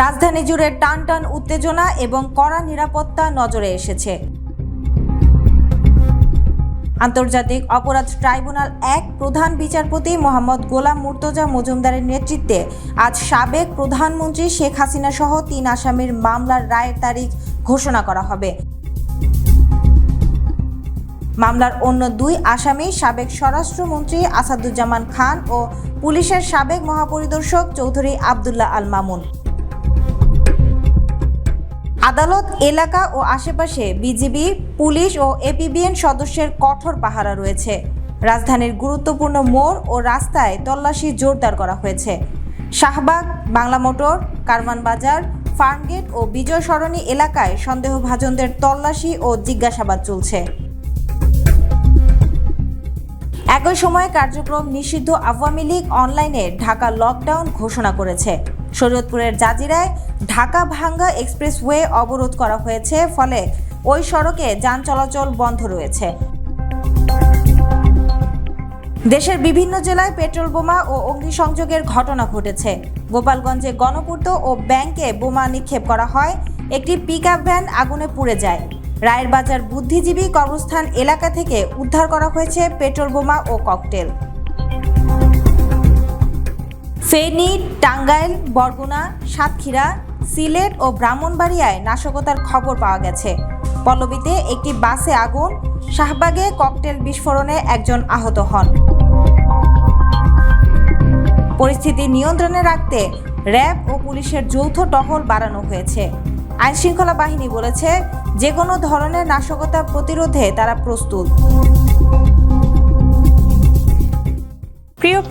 রাজধানী জুড়ে টান টান উত্তেজনা এবং কড়া নিরাপত্তা নজরে এসেছে। আন্তর্জাতিক অপরাধ ট্রাইব্যুনাল এক প্রধান বিচারপতি মোহাম্মদ গোলাম মুর্তজা মজুমদারের নেতৃত্বে আজ সাবেক প্রধানমন্ত্রী শেখ হাসিনা সহ তিন আসামির মামলার রায়ের তারিখ ঘোষণা করা হবে। মামলার অন্য দুই আসামি সাবেক স্বরাষ্ট্রমন্ত্রী আসাদুজ্জামান খান ও পুলিশের সাবেক মহাপরিদর্শক চৌধুরী আবদুল্লাহ আল মামুন। আদালত এলাকা ও আশেপাশে বিজিবি, পুলিশ ও এপিবিএন সদস্যের কঠোর পাহারা রয়েছে। রাজধানীর গুরুত্বপূর্ণ মোড় ও রাস্তায় তল্লাশি জোরদার করা হয়েছে। শাহবাগ, বাংলা মোটর, কারওয়ান বাজার, ফার্মগেট ও বিজয় সরণি এলাকায় সন্দেহভাজনদের তল্লাশি ও জিজ্ঞাসাবাদ চলছে। একই সময়ে কার্যক্রম নিষিদ্ধ আওয়ামী লীগ অনলাইনে ঢাকা লকডাউন ঘোষণা করেছে। শরীয়তপুরের জাজিরায় ঢাকা ভাঙ্গা এক্সপ্রেসওয়ে অবরোধ করা হয়েছে, ফলে ওই সড়কে যান চলাচল বন্ধ রয়েছে। দেশের বিভিন্ন জেলায় পেট্রোল বোমা ও অগ্নিসংযোগের ঘটনা ঘটেছে। গোপালগঞ্জে গণপূর্ত ও ব্যাংকে বোমা নিক্ষেপ করা হয়। একটি পিকআপ ভ্যান আগুনে পুড়ে যায়। রায়ের বাজার বুদ্ধিজীবী কবরস্থান এলাকা থেকে উদ্ধার করা হয়েছে পেট্রোল বোমা ও ককটেল। ফেনী, টাঙ্গাইল, বরগুনা, সাতক্ষীরা, সিলেট ও ব্রাহ্মণবাড়িয়ায় নাশকতার খবর পাওয়া গেছে। পল্লবীতে একটি বাসে আগুন, শাহবাগে ককটেল বিস্ফোরণে একজন আহত হন। পরিস্থিতি নিয়ন্ত্রণে রাখতে র্যাব ও পুলিশের যৌথ টহল বাড়ানো হয়েছে। আইনশৃঙ্খলা বাহিনী বলেছে যে কোনো ধরনের নাশকতা প্রতিরোধে তারা প্রস্তুত।